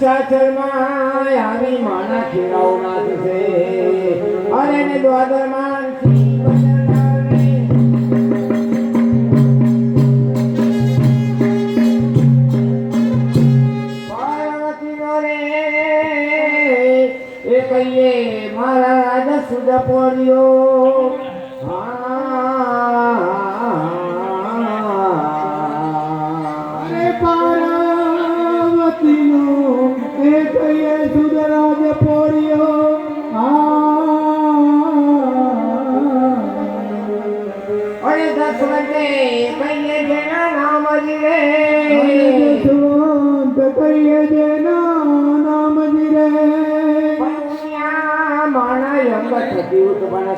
ચચરમાં યારી માણા ખેરાવના છે. અરે ને દ્વાદરમાં जीव तुम्हारा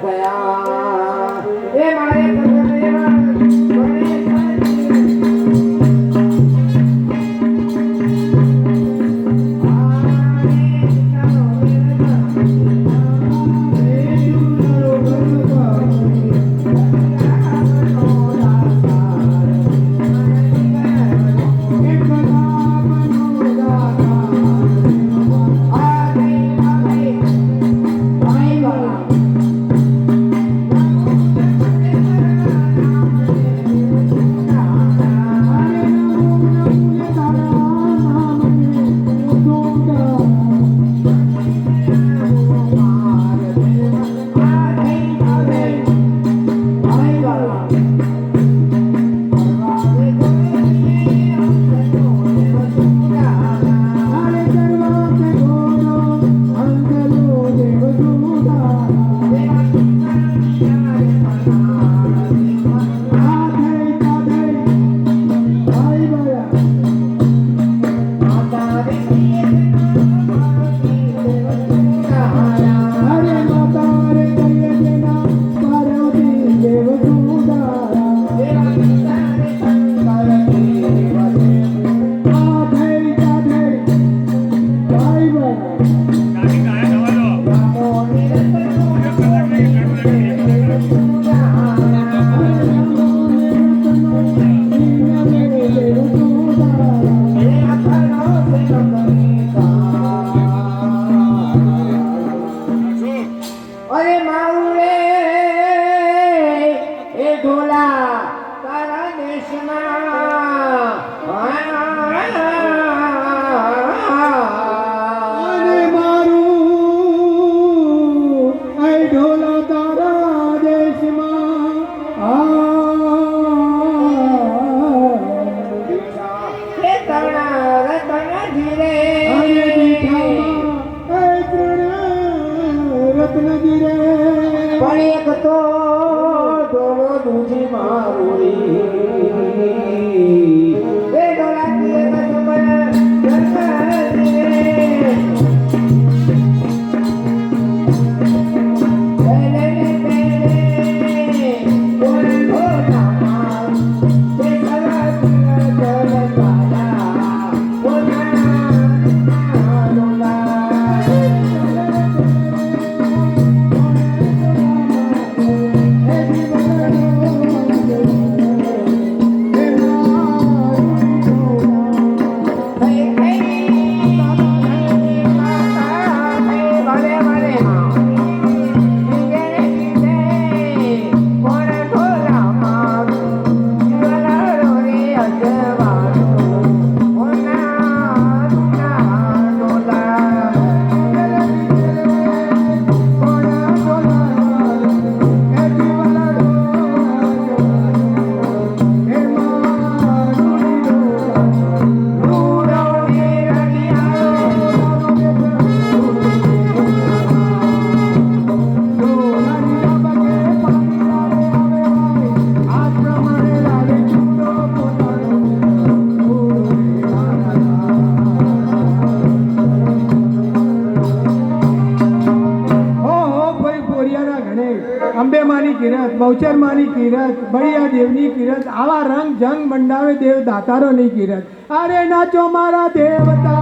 અંબે માની કિરત બહુચર માની કિરત, બળિયા દેવની કિરત, આવા રંગ જંગ મંડાવે દેવ દાતારોની કિરત. અરે નાચો મારા દેવતા.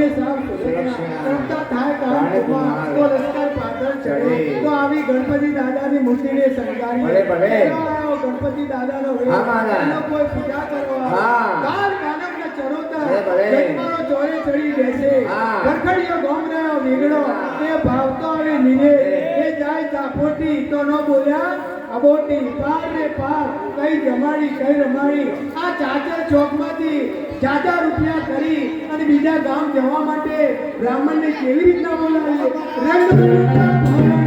પૂજ્ય સાવ સુરક્ષા. સુરક્ષા. થાય કારણ તો લશ્કર પાછળ ચડે. ચડે. તો આવી ગણપતિ દાદાની મૂર્તિને શણગારીએ. ભલે, ભલે. લાવો ગણપતિ દાદાનો વેશ. હા, મહારાજ. એનો કોઈ પૂજા કરવા. કાલ કાનકના ચરોતર. ભલે, ભલે. ચોરે ચડી બેસે. ગરખડીયો ગોમ વીગડો. તે ભાવતો આવે નીરે. એ જાય ચાપોટી તો ન બોલ્યા અબોટી પાર પાર કઈ જમાડી કઈ રમાડી આ ચાચર ચોકમાંથી જાજા રૂપિયા કરી બીજા ગામ જવા માટે બ્રાહ્મણને કેવી રીતના બોલાવીએ રંગ